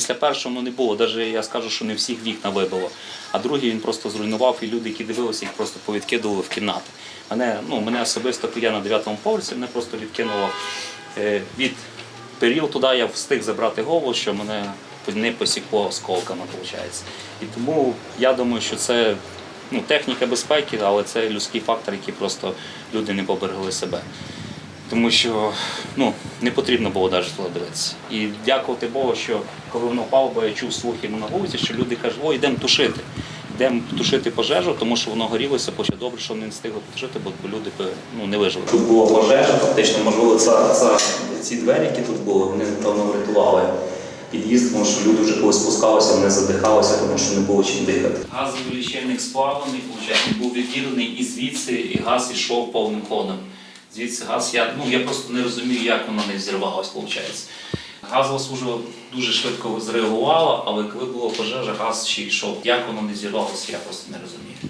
Після першого не було. Навіть я скажу, що не всіх вікна вибило. А другий він просто зруйнував, і люди, які дивилися, їх просто повідкидували в кімнати. Мене, ну, мене особисто, я на 9-му поверсі, мене просто відкинуло е, від періл туди, я встиг забрати голову, що мене не посікло осколками, виходить. І тому я думаю, що це ну, техніка безпеки, але це людський фактор, який просто люди не поберегли себе. Тому що ну, не потрібно було навіть туди дивитися. І дякувати Богу, що коли воно впало, бо я чув слухи на вулиці, що люди кажуть, о, йдемо тушити. Йдемо тушити пожежу, тому що воно горілося, хоча добре, що не встигли потушити, бо люди б ну, не вижили. Тут була пожежа, фактично, можливо, це, це, ці двері, які тут були, вони напевно врятували під'їзд, тому що люди вже коли спускалися, вони задихалися, тому що не було чим дихати. Газовий лічильник сплавлений, був відділений і звідси, і газ йшов повним ходом. Звідси газ, я, ну, я просто не розумію, як воно не взірвалося, виходить. Газова служба дуже швидко зреагувала, але коли була пожежа, газ ще йшов. Як воно не зірвалося, я просто не розумію.